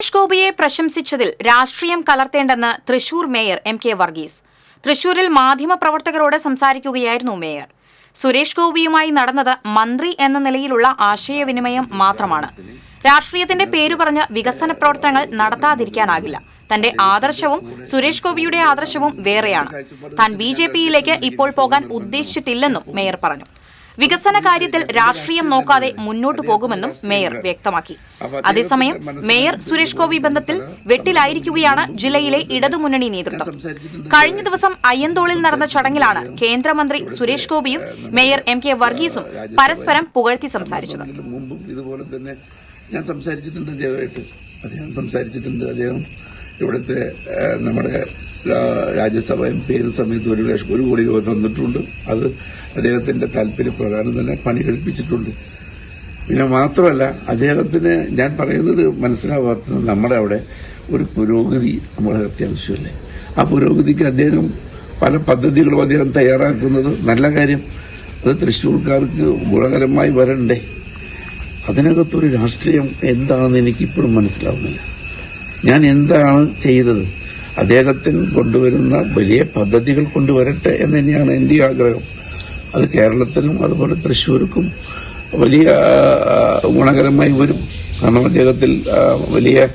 സുരേഷ് ഗോപിയെ പ്രശംസിച്ചതിൽ രാഷ്ട്രീയം കലർത്തേണ്ടെന്ന് Thrissur mayor M K Varghese. തൃശൂരിൽ മാധ്യമപ്രവർത്തകരോട് സംസാരിക്കുകയായിരുന്നു മേയർ. സുരേഷ് ഗോപിയുമായി നടന്നത് മന്ത്രി എന്ന നിലയിലുള്ള ആശയവിനിമയം മാത്രമാണ്. രാഷ്ട്രീയത്തിന്റെ പേരു പറഞ്ഞ് വികസന പ്രവർത്തനങ്ങൾ നടത്താതിരിക്കാനാകില്ല. തന്റെ ആദർശവും സുരേഷ് ഗോപിയുടെ ആദർശവും വേറെയാണ്. താൻ ബി ഇപ്പോൾ പോകാൻ ഉദ്ദേശിച്ചിട്ടില്ലെന്നും മേയർ പറഞ്ഞു. വികസന കാര്യത്തിൽ രാഷ്ട്രീയം നോക്കാതെ മുന്നോട്ടു പോകുമെന്നും മേയർ വ്യക്തമാക്കി. അതേസമയം മേയർ സുരേഷ് ഗോപി ബന്ധത്തിൽ വെട്ടിലായിരിക്കുകയാണ് ജില്ലയിലെ ഇടതുമുന്നണി നേതൃത്വം. കഴിഞ്ഞ ദിവസം അയ്യന്തോളിൽ നടന്ന ചടങ്ങിലാണ് കേന്ദ്രമന്ത്രി സുരേഷ് ഗോപിയും മേയർ എം കെ വർഗീസും പരസ്പരം പുകഴ്ത്തി സംസാരിച്ചത്. ഇതുപോലെ തന്നെ ഞാൻ അദ്ദേഹം സംസാരിച്ചിട്ടുണ്ട് അദ്ദേഹം ഇവിടുത്തെ നമ്മുടെ രാജ്യസഭ എം പി ചെയ്ത സമയത്ത് ഒരു ലക്ഷം ഒരു കോടി രൂപ തന്നിട്ടുണ്ട്. അത് അദ്ദേഹത്തിന്റെ താല്പര്യപ്രകാരം തന്നെ പണി കഴിപ്പിച്ചിട്ടുണ്ട് പിന്നെ മാത്രമല്ല അദ്ദേഹത്തിന് ഞാൻ പറയുന്നത് മനസ്സിലാവാത്തത് നമ്മുടെ അവിടെ ഒരു പുരോഗതി നമ്മളെ അത്യാവശ്യമല്ലേ? ആ പുരോഗതിക്ക് അദ്ദേഹം പല പദ്ധതികളും അദ്ദേഹം തയ്യാറാക്കുന്നത് നല്ല കാര്യം. അത് തൃശ്ശൂർക്കാർക്ക് ഗുണകരമായി വരണ്ടേ? അതിനകത്തൊരു രാഷ്ട്രീയം എന്താണെന്ന് എനിക്കിപ്പോഴും മനസ്സിലാവുന്നില്ല. ഞാൻ എന്താണ് ചെയ്തത്? അദ്ദേഹത്തിന് കൊണ്ടുവരുന്ന വലിയ പദ്ധതികൾ കൊണ്ടുവരട്ടെ എന്ന് തന്നെയാണ് എന്റെ ആഗ്രഹം. അത് കേരളത്തിനും അതുപോലെ തൃശ്ശൂർക്കും വലിയ ഗുണകരമായി വരും. കാരണം അദ്ദേഹത്തിൽ വലിയ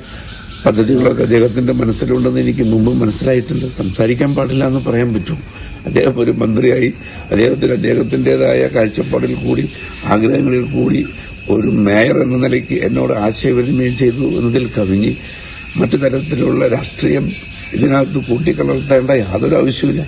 പദ്ധതികളൊക്കെ അദ്ദേഹത്തിന്റെ മനസ്സിലുണ്ടെന്ന് എനിക്ക് മുമ്പ് മനസ്സിലായിട്ടുണ്ട്. സംസാരിക്കാൻ പാടില്ല എന്ന് പറയാൻ പറ്റും. അദ്ദേഹം ഒരു മന്ത്രിയായി. അദ്ദേഹത്തിന് അദ്ദേഹത്തിന്റെതായ കാഴ്ചപ്പാടിൽ കൂടി ആഗ്രഹങ്ങളിൽ കൂടി ഒരു മേയർ എന്ന നിലയ്ക്ക് എന്നോട് ആശയവിനിമയം ചെയ്തു എന്നതിൽ കവിഞ്ഞ് മറ്റു തരത്തിലുള്ള രാഷ്ട്രീയം ഇതിനകത്ത് കൂട്ടിക്കലർത്തേണ്ട യാതൊരു ആവശ്യമില്ല